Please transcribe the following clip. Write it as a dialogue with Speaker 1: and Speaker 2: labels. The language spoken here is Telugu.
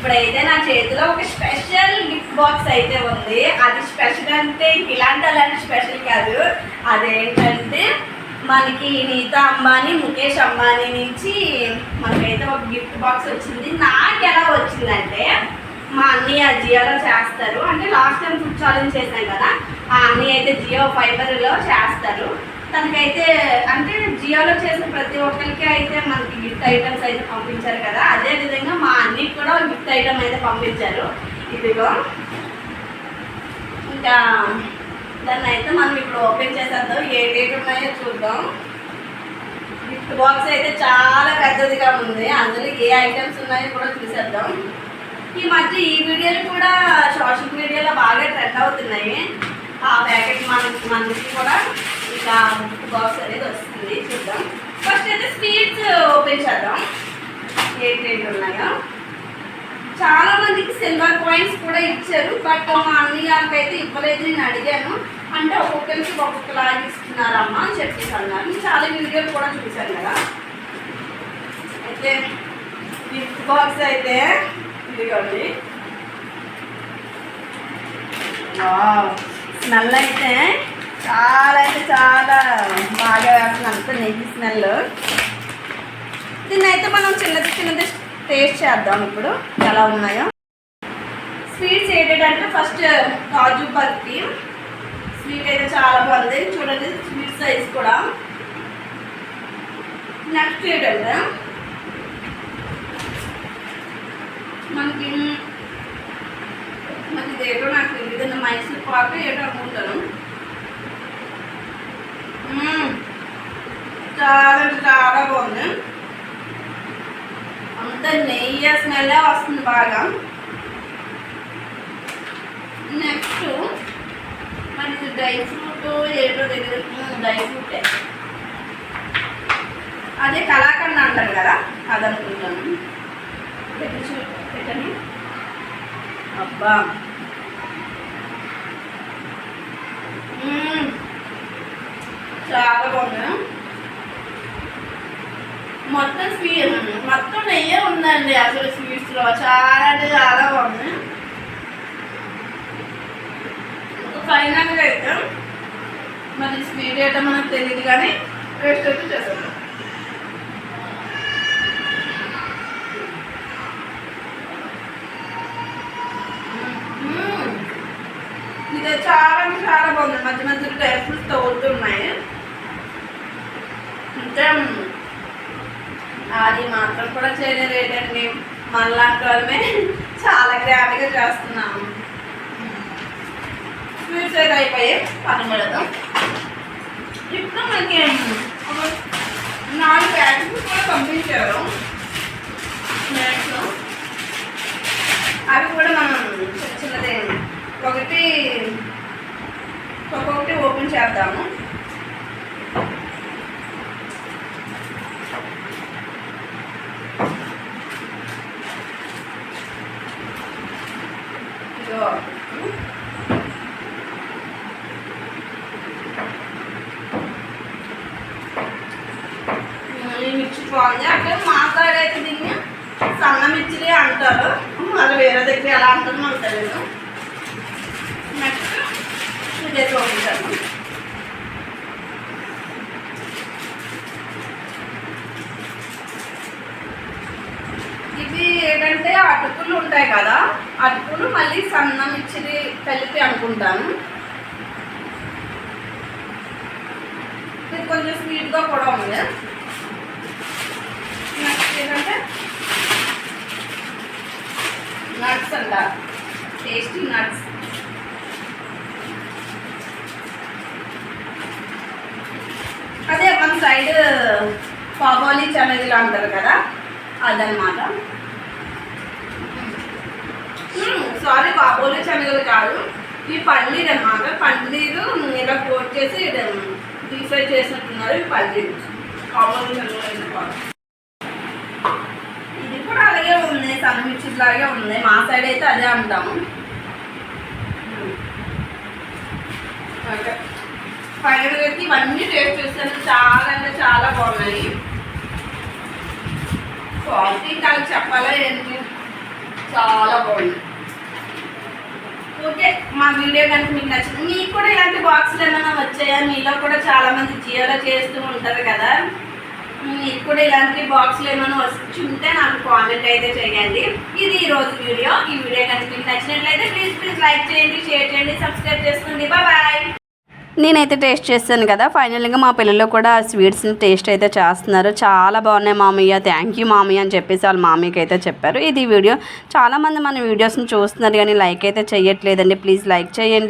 Speaker 1: ఇప్పుడైతే నా చేతిలో ఒక స్పెషల్ గిఫ్ట్ బాక్స్ అయితే ఉంది. అది స్పెషల్ అంటే ఇలాంటి అలాంటి స్పెషల్ కాదు. అదేంటంటే మనకి నీతా అంబానీ ముఖేష్ అంబానీ నుంచి మనకైతే ఒక గిఫ్ట్ బాక్స్ వచ్చింది. నాకు ఎలా వచ్చిందంటే మా అన్నయ్య జియోలో చేస్తారు. అంటే లాస్ట్ టైం ఫుడ్ ఛాలెంజ్ చేశాం కదా ఆ అన్నయ్య అయితే జియో ఫైబర్లో చేస్తారు. తనకైతే అంటే జియోలో చేసిన ప్రతి ఒక్కరికి అయితే మనకి గిఫ్ట్ ఐటమ్స్ అయితే పంపించారు కదా. అదే విధంగా మా అన్నికి గిఫ్ట్ ఐటమ్ అయితే పంపించారు. ఇదిగో. ఇంకా దాన్ని అయితే మనం ఇప్పుడు ఓపెన్ చేసేద్దాం. ఏటేటి ఉన్నాయో చూద్దాం. గిఫ్ట్ బాక్స్ అయితే చాలా పెద్దదిగా ఉంది. అందులో ఏ ఐటమ్స్ ఉన్నాయో కూడా చూసేద్దాం. ఈ మధ్య ఈ వీడియోలు కూడా సోషల్ మీడియాలో బాగా ట్రెండ్ అవుతున్నాయి. ఆ ప్యాకెట్ మన మనకి కూడా ఇంకా గిఫ్ట్ బాక్స్ అనేది వస్తుంది. చూద్దాం. ఫస్ట్ అయితే స్వీట్స్ ఓపెన్ చేద్దాం. ఏ ఏంటి ఉన్నాయో. చాలా మందికి సిల్వర్ కాయిన్స్ కూడా ఇచ్చారు బట్ మా అన్నయ్యకి అయితే ఇవ్వలేదు నేను అడిగాను. అంటే ఒక్కొక్కరికి ఒక్కొక్కలాగా ఇస్తున్నారమ్మా అని చెప్పేసి అన్నారు చాలా వీడియోలు కూడా చూశాను కదా. అయితే గిఫ్ట్ బాక్స్ అయితే ఇదిగోండి. స్మెల్ అయితే చాలా అయితే చాలా బాగా వేస్తుంది అంత నెయ్యి స్మెల్ దీన్ని అయితే మనం చిన్నది చిన్నది టేస్ట్ చేద్దాం ఇప్పుడు. ఎలా ఉన్నాయో. స్వీట్స్ ఏంటంటే ఫస్ట్ కాజు బర్ఫీ స్వీట్ అయితే చాలా బాగుంది. చూడండి స్వీట్ సైజ్ కూడా. నెక్స్ట్ ఏంటంటే మనకి మనకి ఇదేటో నాకు తెలియదు మైసూర్ పాకు ఏటో అనుకుంటాను చాలా అంటే చాలా బాగుంది. అంత నెయ్యి స్మెల్ వస్తుంది బాగా. నెక్స్ట్ మనకి డ్రై ఫ్రూట్ ఏటో దగ్గర డ్రై ఫ్రూటే. అదే కళాఖండ్ అంటారు కదా అది అనుకుంటాను పెట్టి పెట్టండి. అబ్బా. చాలా బాగుంది. మొత్తం స్వీట్ మొత్తం నెయ్యే ఉందండి. అసలు స్వీట్స్లో చాలా అంటే చాలా బాగుంది ఫైనల్గా అయితే మరి స్వీట్ అయితే మనకు తెలియదు కానీ టేస్ట్ అయితే చేస్తాం. ఇది చాలా అంటే చాలా బాగుంది. మధ్య మధ్యలో డ్రై ఫ్రూట్స్ తోలుతున్నాయి అంటే అది మాత్రం కూడా చేయలేదు ఏంటండి మనలాంటి వాళ్ళమే చాలా గ్రాండ్గా చేస్తున్నాము. ఫ్యూచర్ అయితే అయిపోయాయి పని పెడదాం. ఇప్పుడు మనకి ఒక నాలుగు ప్యాకెట్స్ కూడా పంపించారు. స్నాక్స్ అవి కూడా మనం చిన్నది ఒకటి ఒక్కొక్కటి ఓపెన్ చేద్దాము ఇదిగో. ఈ మిర్చి బాగుంది. అంటే మా సైడ్ అయితే దీన్ని సన్న అంటారు. మరి వేరే దగ్గర ఎలా అంటారు నాకు తెలియదు నెక్స్ట్ ఇదే చూపించాను ఇవి ఏంటంటే అటుకులు ఉంటాయి కదా. అటుకులు మళ్ళీ సన్న మిర్చిని కలిపి అనుకుంటాను. ఇది కొంచెం స్వీట్గా కూడా ఉంది నెక్స్ట్ ఏంటంటే నట్స్ అంట టేస్టీ నట్స్. అదే మన సైడ్ పాబాలి చనగిలు అంటారు కదా అదనమాట సారీ కాబోలే శనగలు కాదు. ఈ పన్నీర్ అనమాట పన్నీరు ఇలా కోట్ చేసి డీప్ ఫ్రై చేసినట్టున్నారు ఈ పన్నీర్. కాబోలే శనగలు కాదు ఇది కూడా అలాగే ఉంది సన్మిర్చి లాగే ఉంది. మా సైడ్ అయితే అదే అంటాము. ఓకే ఫైనల్గా అయితే ఇవన్నీ టేస్ట్ చేస్తాను. చాలా అంటే చాలా బాగున్నాయి. క్వాలిటీ ఇంకా చెప్పాలా ఏంటి? చాలా బాగుంది. ఓకే మా వీడియో కనుక మీకు నచ్చింది మీకు కూడా ఇలాంటి బాక్సులు ఏమైనా వచ్చాయా? మీలో కూడా చాలామంది జియోలో చేస్తూ ఉంటారు కదా. మీకు కూడా ఇలాంటి బాక్సులు ఏమైనా వచ్చి ఉంటే నాకు కామెంట్ అయితే చేయండి. ఇది ఈ రోజు వీడియో. ఈ వీడియో కనుక మీకు నచ్చినట్లయితే ప్లీజ్ ప్లీజ్ లైక్ చేయండి షేర్ చేయండి సబ్స్క్రైబ్ చేసుకోండి. బాయ్
Speaker 2: నేనైతే టేస్ట్ చేస్తాను కదా. ఫైనల్గా మా పిల్లలు కూడా ఆ స్వీట్స్ని టేస్ట్ అయితే చేస్తున్నారు. చాలా బాగున్నాయి మామయ్య. థ్యాంక్ యూ మామయ్య అని చెప్పేసి వాళ్ళ మామయ్యకి అయితే చెప్పారు. ఇది వీడియో. చాలామంది మన వీడియోస్ని చూస్తున్నారు కానీ లైక్ అయితే చేయట్లేదండి. ప్లీజ్ లైక్ చేయండి.